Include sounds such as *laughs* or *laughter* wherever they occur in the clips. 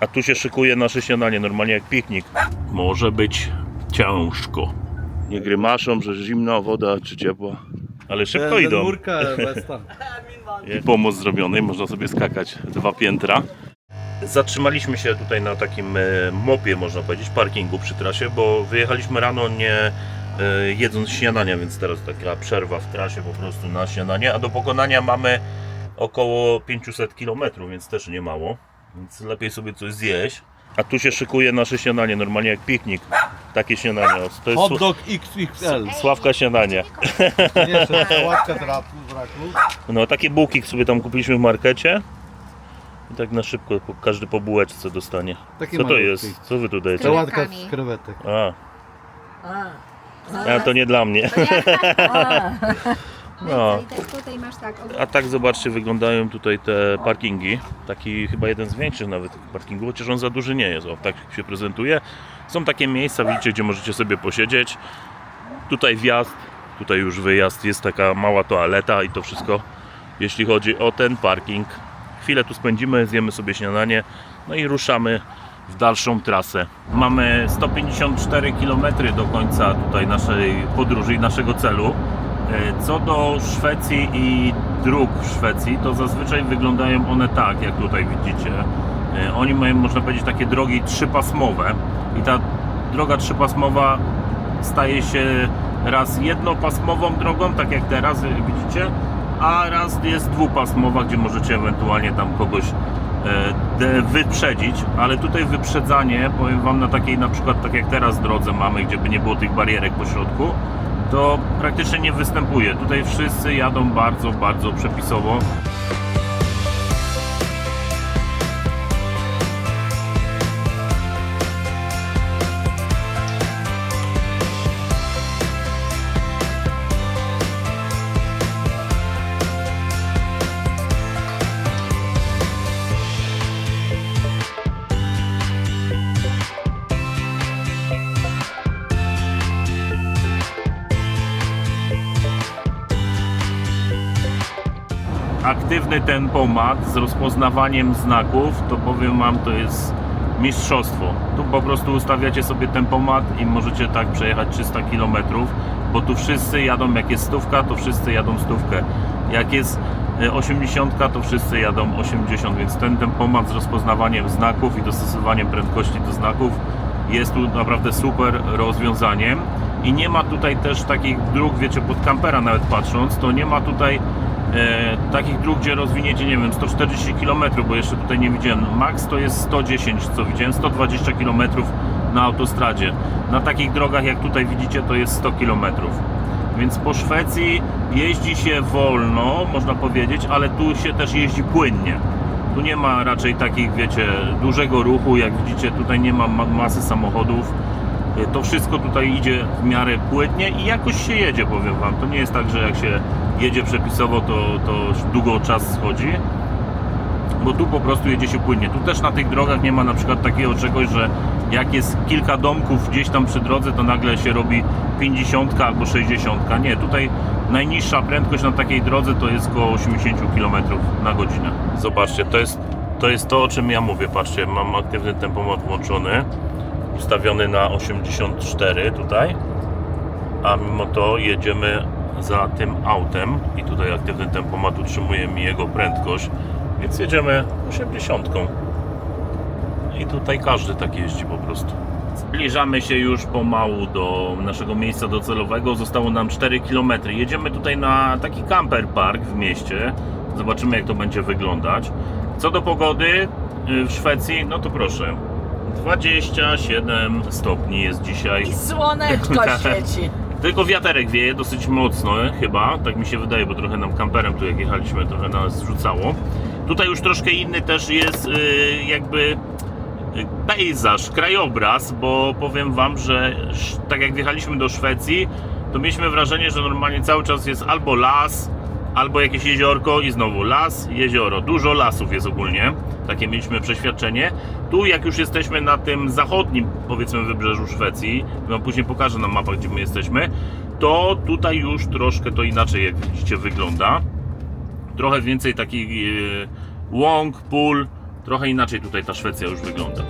A tu się szykuje nasze śniadanie, normalnie jak piknik. Może być ciężko. Nie grymaszą, że zimna woda czy ciepła. Ale szybko idą. Murka, Westa. I pomoc zrobiony, można sobie skakać dwa piętra. Zatrzymaliśmy się tutaj na takim e, mopie, można powiedzieć, parkingu przy trasie, bo wyjechaliśmy rano nie e, jedząc śniadania, więc teraz taka przerwa w trasie po prostu na śniadanie, a do pokonania mamy około 500 km, więc też nie mało, więc lepiej sobie coś zjeść. A tu się szykuje nasze śniadanie, normalnie jak piknik. Takie śniadanie. To jest Hot dog XXL. Sławka śniadanie. No takie bułki sobie tam kupiliśmy w markecie. I tak na szybko po, każdy po bułeczce dostanie. Takie Co to malutkie. jest? Co wy tu dajecie? Ta łatka Krewetkami. z krewetek. A, A, a to nie dla mnie. *laughs* No. I też tutaj masz tak, ogólnie A tak zobaczcie, wyglądają tutaj te parkingi. Taki chyba jeden z większych nawet parkingów, chociaż on za duży nie jest. O, tak się prezentuje. Są takie miejsca, widzicie, gdzie możecie sobie posiedzieć. Tutaj wjazd, tutaj już wyjazd, jest taka mała toaleta i to wszystko, jeśli chodzi o ten parking. Chwilę tu spędzimy, zjemy sobie śniadanie, no i ruszamy w dalszą trasę. Mamy 154 km do końca tutaj naszej podróży i naszego celu. E, Co do Szwecji i dróg w Szwecji, to zazwyczaj wyglądają one tak, jak tutaj widzicie. E, Oni mają, można powiedzieć, takie drogi trzypasmowe i ta droga trzypasmowa staje się raz jednopasmową drogą, tak jak teraz e, widzicie, a raz jest dwupasmowa, gdzie możecie ewentualnie tam kogoś wyprzedzić, ale tutaj wyprzedzanie, powiem Wam, na takiej na przykład, tak jak teraz drodze mamy, gdzie by nie było tych barierek po środku, to praktycznie nie występuje. Tutaj wszyscy jadą bardzo, bardzo przepisowo. Aktywny tempomat z rozpoznawaniem znaków, to powiem Wam, to jest mistrzostwo. Tu po prostu ustawiacie sobie tempomat i możecie tak przejechać 300 km, bo tu wszyscy jadą, jak jest stówka, to wszyscy jadą stówkę. Jak jest e, 80, to wszyscy jadą 80, więc ten tempomat z rozpoznawaniem znaków i dostosowaniem prędkości do znaków jest tu naprawdę super rozwiązaniem. I nie ma tutaj też takich dróg, wiecie, pod kampera nawet patrząc, to nie ma tutaj e, takich dróg, gdzie rozwiniecie, nie wiem, 140 km, bo jeszcze tutaj nie widziałem. Max to jest 110, co widziałem, 120 km na autostradzie. Na takich drogach, jak tutaj widzicie, to jest 100 km. Więc po Szwecji jeździ się wolno, można powiedzieć, ale tu się też jeździ płynnie. Tu nie ma raczej takich, wiecie, dużego ruchu, jak widzicie, tutaj nie ma ma- masy samochodów. Y, To wszystko tutaj idzie w miarę płynnie i jakoś się jedzie, powiem Wam. To nie jest tak, że jak się jedzie przepisowo, to, to długo czas schodzi, bo tu po prostu jedzie się płynnie. Tu też na tych drogach nie ma na przykład takiego czegoś, że jak jest kilka domków gdzieś tam przy drodze, to nagle się robi 50 albo 60. Nie, tutaj najniższa prędkość na takiej drodze to jest około 80 km na godzinę. Zobaczcie, to jest, to jest to, o czym ja mówię. Patrzcie, mam aktywny tempomat włączony, ustawiony na 84 tutaj, a mimo to jedziemy za tym autem i tutaj aktywny tempomat utrzymuje mi jego prędkość, więc jedziemy 80. I tutaj każdy tak jeździ po prostu. Zbliżamy się już pomału do naszego miejsca docelowego. Zostało nam 4 km. Jedziemy tutaj na taki camper park w mieście. Zobaczymy, jak to będzie wyglądać. Co do pogody y, w Szwecji, no to proszę. 27 stopni jest dzisiaj. I słoneczko *laughs* świeci. Tylko wiaterek wieje dosyć mocno, e, chyba, tak mi się wydaje, bo trochę nam kamperem tu jak jechaliśmy, trochę nas zrzucało. Tutaj już troszkę inny też jest y, jakby y, pejzaż, krajobraz, bo powiem Wam, że tak jak wjechaliśmy do Szwecji, to mieliśmy wrażenie, że normalnie cały czas jest albo las, albo jakieś jeziorko i znowu las, jezioro. Dużo lasów jest ogólnie, takie mieliśmy przeświadczenie. Tu jak już jesteśmy na tym zachodnim, powiedzmy, wybrzeżu Szwecji, wam później pokażę na mapach, gdzie my jesteśmy, to tutaj już troszkę to inaczej, jak widzicie, wygląda. Trochę więcej takich e, łąk, pól, Trochę inaczej tutaj ta Szwecja już wygląda.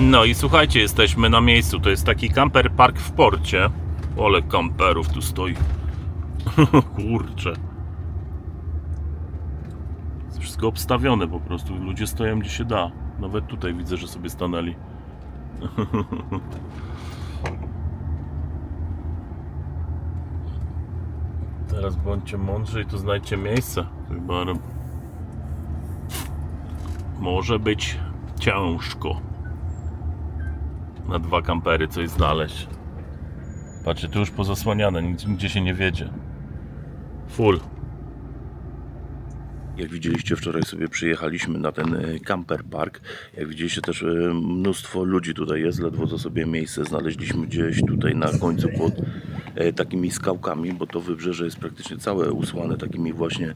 No i słuchajcie, jesteśmy na miejscu. To jest taki camper park w porcie. Ole kamperów tu stoi. *laughs* Kurczę. Jest wszystko obstawione po prostu. Ludzie stoją gdzie się da. Nawet tutaj widzę, że sobie stanęli. *laughs* Teraz bądźcie mądrzy i tu znajdźcie miejsce. Może być ciężko na dwa kampery coś znaleźć. Patrzcie, tu już pozasłaniane, nigdzie się nie wiedzie. Full. Jak widzieliście, wczoraj sobie przyjechaliśmy na ten e, camper park. Jak widzieliście, też e, mnóstwo ludzi tutaj jest, ledwo co sobie miejsce znaleźliśmy gdzieś tutaj na końcu pod takimi skałkami, bo to wybrzeże jest praktycznie całe usłane takimi właśnie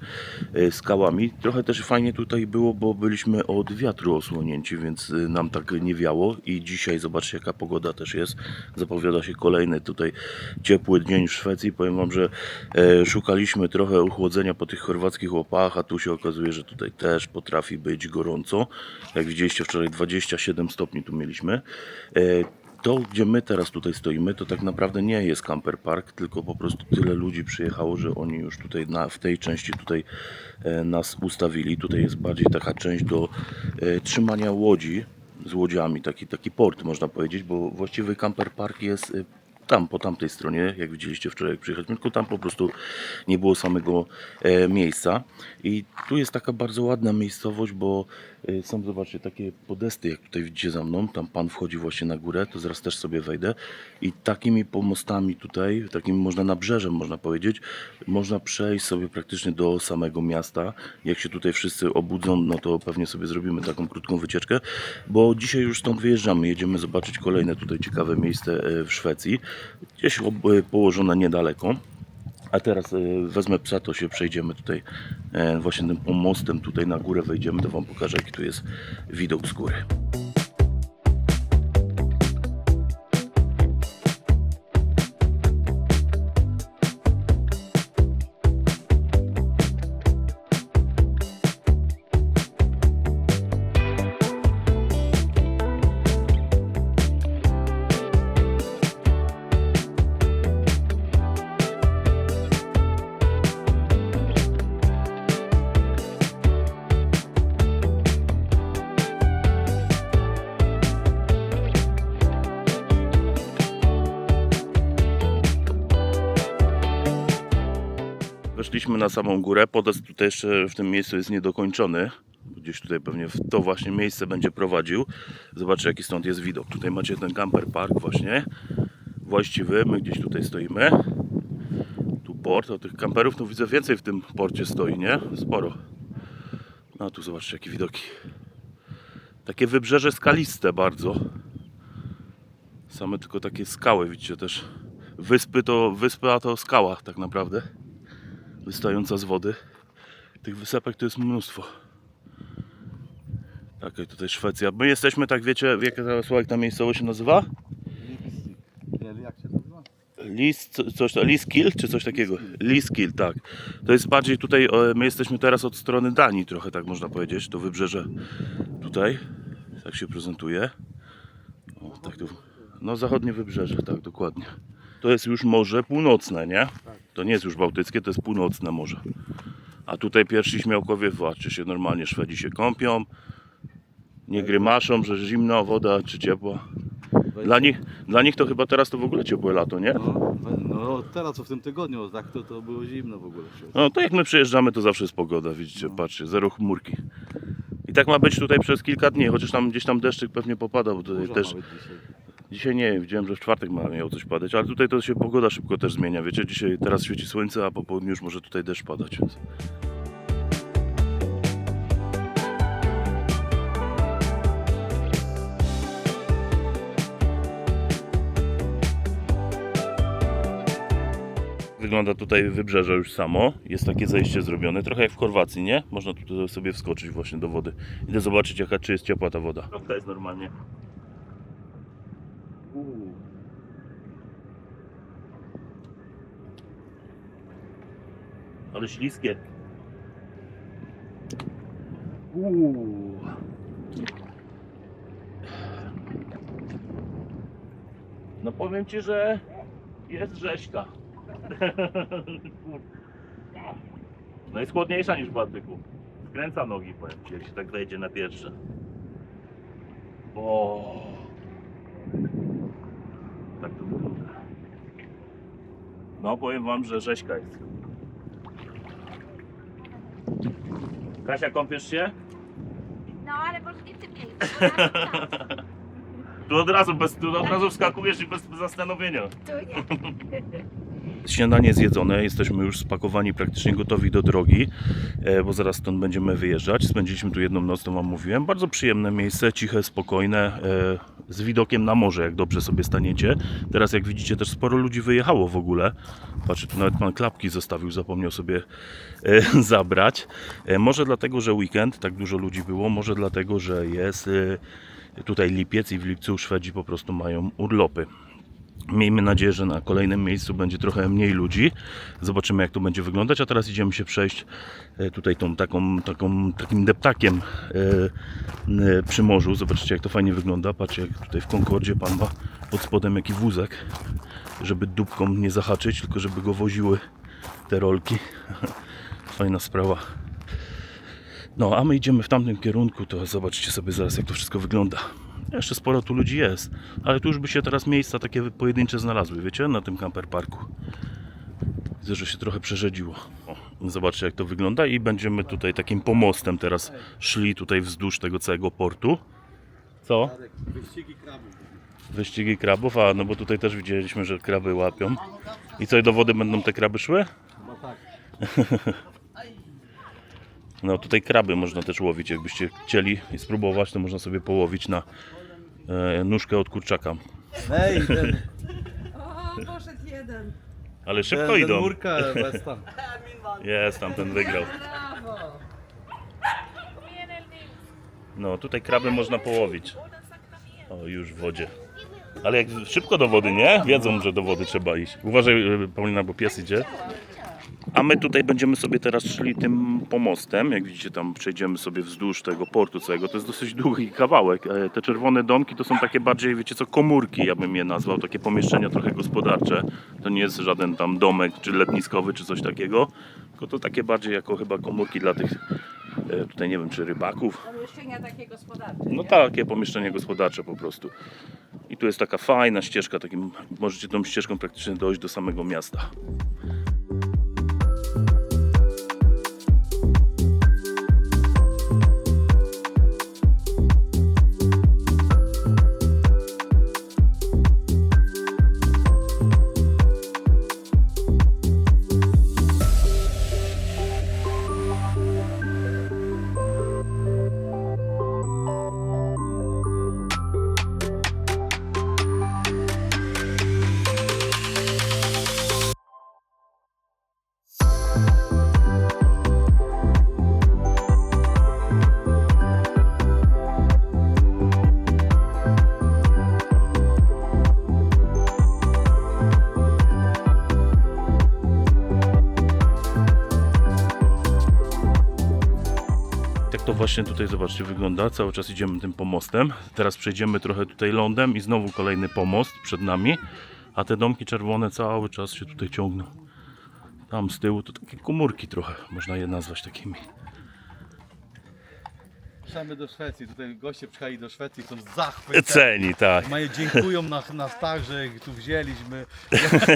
e, skałami. Trochę też fajnie tutaj było, bo byliśmy od wiatru osłonięci, więc e, nam tak nie wiało i dzisiaj zobaczcie jaka pogoda też jest. Zapowiada się kolejny tutaj ciepły dzień w Szwecji. Powiem Wam, że e, szukaliśmy trochę uchłodzenia po tych chorwackich łopach, a tu się okazuje, że tutaj też potrafi być gorąco. Jak widzieliście wczoraj 27 stopni tu mieliśmy. To, gdzie my teraz tutaj stoimy, to tak naprawdę nie jest camper park, tylko po prostu tyle ludzi przyjechało, że oni już tutaj na, w tej części tutaj e, nas ustawili. Tutaj jest bardziej taka część do e, trzymania łodzi z łodziami, taki, taki port można powiedzieć, bo właściwy camper park jest e, tam, po tamtej stronie, jak widzieliście wczoraj, jak tylko tam po prostu nie było samego e, miejsca. I tu jest taka bardzo ładna miejscowość, bo e, są, zobaczcie, takie podesty, jak tutaj widzicie za mną. Tam pan wchodzi właśnie na górę, to zaraz też sobie wejdę. I takimi pomostami tutaj, takim można nabrzeżem, można powiedzieć, można przejść sobie praktycznie do samego miasta. Jak się tutaj wszyscy obudzą, no to pewnie sobie zrobimy taką krótką wycieczkę, bo dzisiaj już stąd wyjeżdżamy. Jedziemy zobaczyć kolejne tutaj ciekawe miejsce e, w Szwecji. Gdzieś e, położone niedaleko. A teraz e, wezmę psa, to się przejdziemy tutaj e, właśnie tym pomostem tutaj na górę wejdziemy, to Wam pokażę jaki tu jest widok z góry. Na samą górę. Podest tutaj jeszcze w tym miejscu jest niedokończony. Gdzieś tutaj pewnie w to właśnie miejsce będzie prowadził. Zobaczcie jaki stąd jest widok. Tutaj macie ten camper park właśnie. Właściwy. My gdzieś tutaj stoimy. Tu port. O tych kamperów to widzę więcej w tym porcie stoi, nie? Sporo. No tu zobaczcie jakie widoki. Takie wybrzeże skaliste bardzo. Same tylko takie skały widzicie też. Wyspy to wyspy, a to skała tak naprawdę wystająca z wody. Tych wysepek to jest mnóstwo. Taka tutaj Szwecja. My jesteśmy, tak wiecie, jak Sławek ta miejscowość się nazywa? Jak się nazywa? Lis, co- coś, Liskill czy coś takiego? Liskill, tak. To jest bardziej tutaj, e, my jesteśmy teraz od strony Danii trochę, tak można powiedzieć. To wybrzeże tutaj, tak się prezentuje. O, tak tu, no zachodnie wybrzeże, tak, dokładnie. To jest już morze północne, nie? To nie jest już bałtyckie, to jest północne morze. A tutaj pierwsi śmiałkowie, zobaczcie się, normalnie Szwedzi się kąpią. Nie grymaszą, że zimna woda czy ciepła. Dla nich, dla nich to chyba teraz to w ogóle ciepłe lato, nie? No, no teraz co w tym tygodniu, tak to, to było zimno w ogóle. No to jak my przyjeżdżamy, to zawsze jest pogoda, widzicie, patrzcie, zero chmurki. I tak ma być tutaj przez kilka dni, chociaż tam gdzieś tam deszczyk pewnie popada, bo tutaj Burza też dzisiaj. nie, widziałem, że w czwartek ma miało coś padać, ale tutaj to się pogoda szybko też zmienia, wiecie, dzisiaj teraz świeci słońce, a po południu już może tutaj deszcz padać, więc... Wygląda tutaj wybrzeże już samo. Jest takie zejście zrobione, trochę jak w Chorwacji, nie? Można tutaj sobie wskoczyć właśnie do wody. Idę zobaczyć jaka czy jest ciepła ta woda. To jest normalnie. Ale śliskie. Uuu. No powiem ci, że jest rzeźka. *laughs* No jest chłodniejsza niż w Bałtyku. Skręca nogi, powiem ci, jak się tak wejdzie na pierwsze. O. Tak to wygląda. No powiem wam, że rzeźka jest. Kasia, kąpiesz się? No ale może nie w tym miejscu. bo tam- tam. Tu od razu, bez, tu od razu wskakujesz i bez zastanowienia. Tu nie. *laughs* Śniadanie zjedzone, jesteśmy już spakowani, praktycznie gotowi do drogi, e, bo zaraz stąd będziemy wyjeżdżać. Spędziliśmy tu jedną noc, to Wam mówiłem. Bardzo przyjemne miejsce, ciche, spokojne, e, z widokiem na morze, jak dobrze sobie staniecie. Teraz, jak widzicie, też sporo ludzi wyjechało w ogóle. Patrzcie, tu nawet pan klapki zostawił, zapomniał sobie e, *laughs* zabrać. E, Może dlatego, że weekend, tak dużo ludzi było, może dlatego, że jest e, tutaj lipiec i w lipcu Szwedzi po prostu mają urlopy. Miejmy nadzieję, że na kolejnym miejscu będzie trochę mniej ludzi. Zobaczymy, jak to będzie wyglądać. A teraz idziemy się przejść e, tutaj tą taką, taką, takim deptakiem e, e, przy morzu. Zobaczcie, jak to fajnie wygląda. Patrzcie, jak tutaj w Concordzie pan ma pod spodem jaki wózek, żeby dupką nie zahaczyć, tylko żeby go woziły te rolki. *laughs* Fajna sprawa. No, a my idziemy w tamtym kierunku, to zobaczcie sobie zaraz, jak to wszystko wygląda. Jeszcze sporo tu ludzi jest, ale tu już by się teraz miejsca takie pojedyncze znalazły, wiecie, na tym camper parku. Widzę, że się trochę przerzedziło. O, zobaczcie, jak to wygląda i będziemy tutaj takim pomostem teraz szli tutaj wzdłuż tego całego portu. Co? Wyścigi krabów. Wyścigi krabów, a no bo tutaj też widzieliśmy, że kraby łapią. I co, do wody będą te kraby szły? No tak. *laughs* No tutaj kraby można też łowić, jakbyście chcieli i spróbować, to można sobie połowić na e, nóżkę od kurczaka. Ej, ten, *laughs* O, poszedł jeden. Ale szybko ten, ten idą. murka bez tam. *laughs* Jest, tam ten wygrał. Brawo. No tutaj kraby można połowić. O, już w wodzie. Ale jak szybko do wody, nie? Wiedzą, że do wody trzeba iść. Uważaj, e, Paulina, bo pies idzie. A my tutaj będziemy sobie teraz szli tym pomostem. Jak widzicie, tam przejdziemy sobie wzdłuż tego portu całego. To jest dosyć długi kawałek. E, Te czerwone domki to są takie bardziej, wiecie co, komórki, ja bym je nazwał. Takie pomieszczenia trochę gospodarcze. To nie jest żaden tam domek, czy letniskowy, czy coś takiego. Tylko to takie bardziej jako chyba komórki dla tych, e, tutaj nie wiem, czy rybaków. Pomieszczenia takie gospodarcze. No nie? takie pomieszczenie gospodarcze po prostu. I tu jest taka fajna ścieżka, takim, możecie tą ścieżką praktycznie dojść do samego miasta. Właśnie tutaj, zobaczcie, wygląda. Cały czas idziemy tym pomostem. Teraz przejdziemy trochę tutaj lądem i znowu kolejny pomost przed nami. A te domki czerwone cały czas się tutaj ciągną. Tam z tyłu to takie komórki trochę, można je nazwać takimi. Ruszamy do Szwecji. Tutaj goście przyjechali do Szwecji, są zachwyceni. Ceni, tak. Mają, dziękują nas, nas tak, że ich tu wzięliśmy.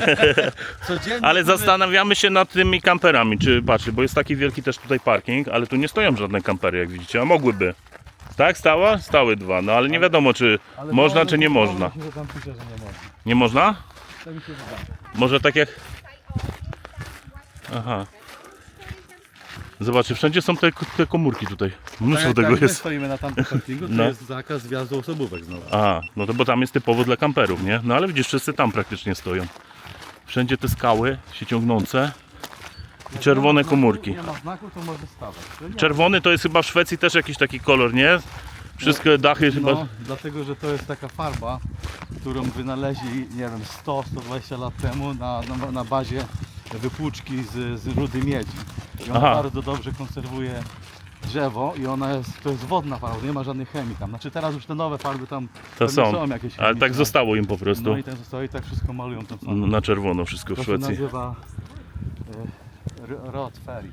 *laughs* Codziennie. Ale mamy- zastanawiamy się nad tymi kamperami, czy patrzcie, bo jest taki wielki też tutaj parking, ale tu nie stoją żadne kampery, jak widzicie, a mogłyby. Tak, stała? Stały dwa, no ale nie wiadomo, czy ale można, to- czy nie to- można. Tam pisze, że nie można. Nie można? To mi się wydaje. Może tak jak... Aha. Zobaczcie, wszędzie są te, te komórki tutaj. Mnóstwo Tak, tego my jest. stoimy na tamtym parkingu, to No. jest zakaz wjazdu osobówek znowu. A, no to bo tam jest typowo dla kamperów, nie? No ale widzisz, wszyscy tam praktycznie stoją. Wszędzie te skały się ciągnące i czerwone komórki. Nie ma znaku, to może stawać. To nie. Czerwony to jest chyba w Szwecji też jakiś taki kolor, nie? Wszystkie dachy chyba... No, dlatego, że to jest taka farba, którą wynaleźli, nie wiem, 100-120 lat temu na, na, na bazie wypłuczki z, z rudy miedzi. I ona Aha. bardzo dobrze konserwuje drzewo i ona jest, to jest wodna farba, nie ma żadnej chemii tam. Znaczy teraz już te nowe farby tam To pewnie są. jakieś Ale tak zostało im po prostu. No i ten zostało i tak wszystko malują tam samo. Na czerwono wszystko w To się Szwecji. nazywa R- Rod Ferry.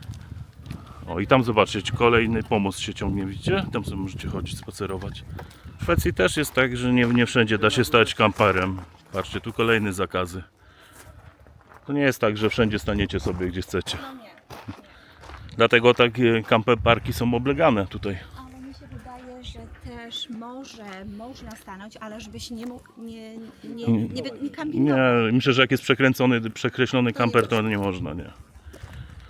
O i tam zobaczcie, kolejny pomost się ciągnie, widzicie? Tam sobie możecie chodzić, spacerować. W Szwecji też jest tak, że nie, nie wszędzie da się stać kamperem. Patrzcie, tu kolejne zakazy. To nie jest tak, że wszędzie staniecie sobie gdzie chcecie. Dlatego takie kamper parki są oblegane tutaj. Ale mi się wydaje, że też może można stanąć, ale żebyś nie mógł, nie, nie, nie, nie, nie. Nie, myślę, że jak jest przekręcony, przekreślony kamper, to nie można, nie.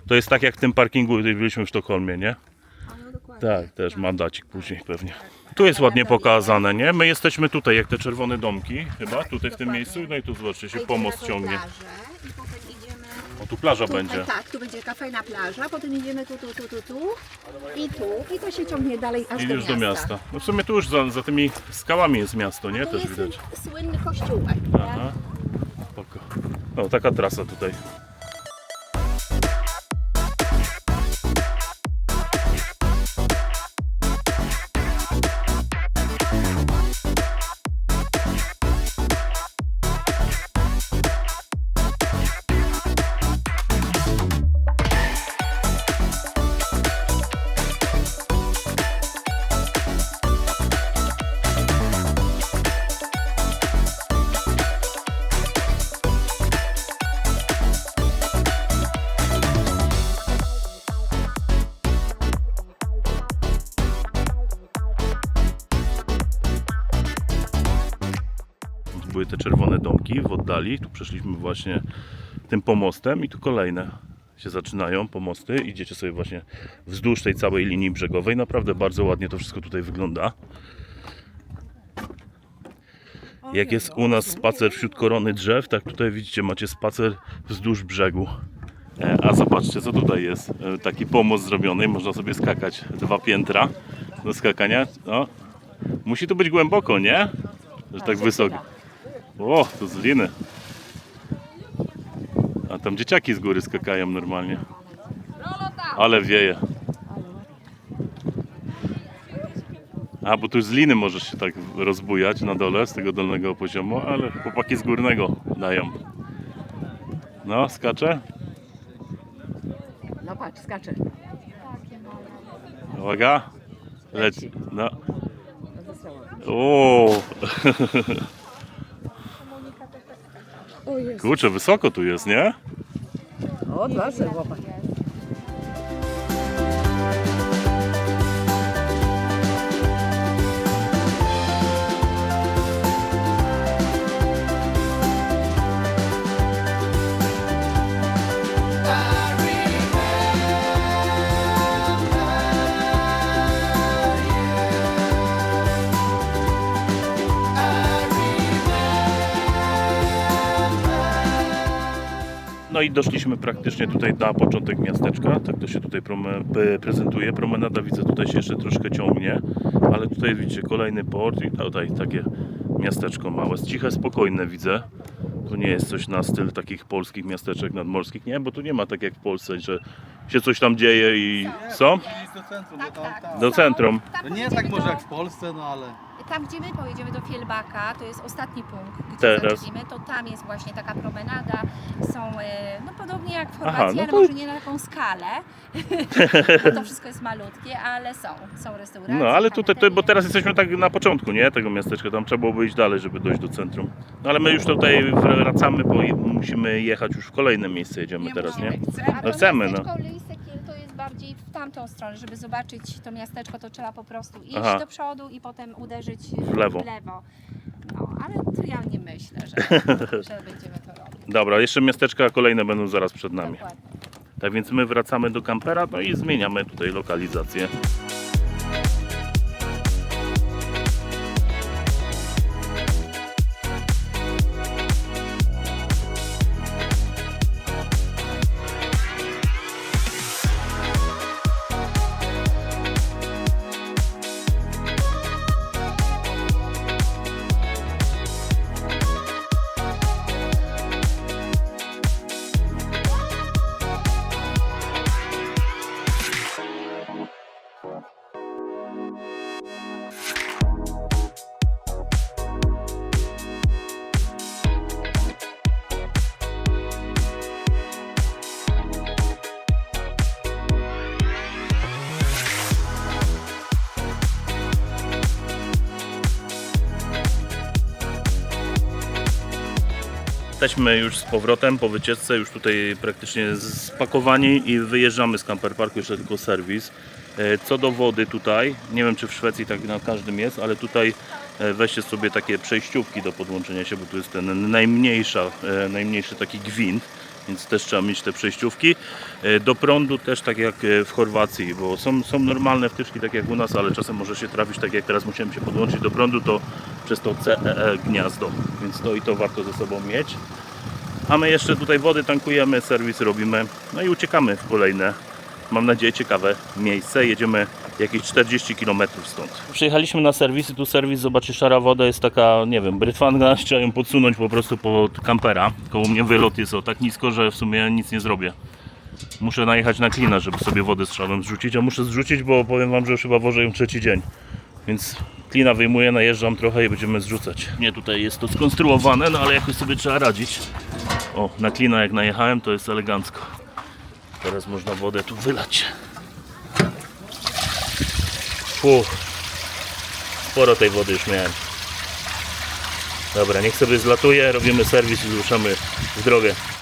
To jest tak jak w tym parkingu, gdy byliśmy w Sztokholmie, nie? A, no dokładnie. Tak, też mandacik później pewnie. Tu jest ładnie pokazane, nie? My jesteśmy tutaj, jak te czerwone domki, chyba, tutaj w tym miejscu. No i tu zobaczcie, się Wejdziemy pomost na tą ciągnie. plażę I idziemy Tu plaża tutaj, będzie. Tak, tu będzie kafejna plaża, potem idziemy tu, tu, tu, tu, tu i tu i to się ciągnie dalej aż I do już miasta. do miasta. No w sumie tu już za, za tymi skałami jest miasto, nie? To Też jest widać. słynny kościółek. nie? Aha. Spoko. No, taka trasa tutaj. Przeszliśmy właśnie tym pomostem i tu kolejne się zaczynają pomosty. Idziecie sobie właśnie wzdłuż tej całej linii brzegowej. Naprawdę bardzo ładnie to wszystko tutaj wygląda. Jak jest u nas spacer wśród korony drzew, tak tutaj widzicie, macie spacer wzdłuż brzegu. E, A zobaczcie, co tutaj jest. E, Taki pomost zrobiony, można sobie skakać dwa piętra do skakania. O, musi tu być głęboko, nie? Że tak wysoko. O, to z liny. A tam dzieciaki z góry skakają normalnie. Ale wieje. A, bo tu z liny możesz się tak rozbujać na dole, z tego dolnego poziomu, ale chłopaki z górnego dają. No, skacze. No patrz, skacze. Uwaga. Leci. No. O. Kurczę, wysoko tu jest, nie? O, dwa se chłopak. No i doszliśmy praktycznie tutaj na początek miasteczka. Tak to się tutaj prezentuje. Promenada widzę tutaj się jeszcze troszkę ciągnie, ale tutaj widzicie kolejny port i tutaj takie miasteczko małe. Jest ciche, spokojne widzę. Tu nie jest coś na styl takich polskich miasteczek nadmorskich, nie? Bo tu nie ma tak jak w Polsce, że się coś tam dzieje i co? Do centrum, Tak, tak. Do centrum. To nie pojedziemy tak może jak w Polsce, no ale... Tam, gdzie my pojedziemy do Fielbaka, to jest ostatni punkt, gdzie Teraz. zaczniemy, to tam jest właśnie taka promenada. Są, e, no podobnie jak w Aha, Chorwacji, no ale to- może nie na taką skalę, *laughs* bo to wszystko jest malutkie, ale są, są restauracje. No ale tutaj, to, bo kafeterie. teraz jesteśmy tak na początku, nie? Tego miasteczka, tam trzeba byłoby iść dalej, żeby dojść do centrum. No ale my już tutaj wracamy, bo je- musimy jechać już w kolejne miejsce jedziemy teraz, nie? A No to chcemy, no. miasteczko bardziej w tamtą stronę, żeby zobaczyć to miasteczko, to trzeba po prostu iść Aha. do przodu i potem uderzyć W lewo. No, ale to ja nie myślę, że, *laughs* że będziemy to robić. Dobra, jeszcze miasteczka kolejne będą zaraz przed nami. Dokładnie. Tak więc my wracamy do kampera, no i zmieniamy tutaj lokalizację. Jesteśmy już z powrotem po wycieczce, już tutaj praktycznie spakowani i wyjeżdżamy z camperparku, jeszcze tylko serwis. E, Co do wody tutaj, nie wiem czy w Szwecji tak na każdym jest, ale tutaj e, weźcie sobie takie przejściówki do podłączenia się, bo tu jest ten najmniejsza, e, najmniejszy taki gwint, więc też trzeba mieć te przejściówki. E, Do prądu też tak jak e, w Chorwacji, bo są, są normalne wtyczki tak jak u nas, ale czasem może się trafić tak jak teraz musiałem się podłączyć do prądu, to przez to CEE gniazdo, więc to i to warto ze sobą mieć. A my jeszcze tutaj wody tankujemy, serwis robimy, no i uciekamy w kolejne, mam nadzieję, ciekawe miejsce. Jedziemy jakieś 40 km stąd. Przyjechaliśmy na serwis i tu serwis, zobaczcie, szara woda jest taka, nie wiem, brytwanna, *laughs* trzeba ją podsunąć po prostu pod kampera. Koło mnie wylot jest o tak nisko, że w sumie nic nie zrobię. Muszę najechać na klina, żeby sobie wodę strzałem zrzucić, a muszę zrzucić, bo powiem Wam, że już chyba wożę ją trzeci dzień. Więc klina wyjmuję, najeżdżam trochę i będziemy zrzucać. Nie, tutaj jest to skonstruowane, no ale jakoś sobie trzeba radzić. O, na klina jak najechałem, to jest elegancko. Teraz można wodę tu wylać. Fuh. Sporo tej wody już miałem. Dobra, niech sobie zlatuje, robimy serwis i ruszamy w drogę.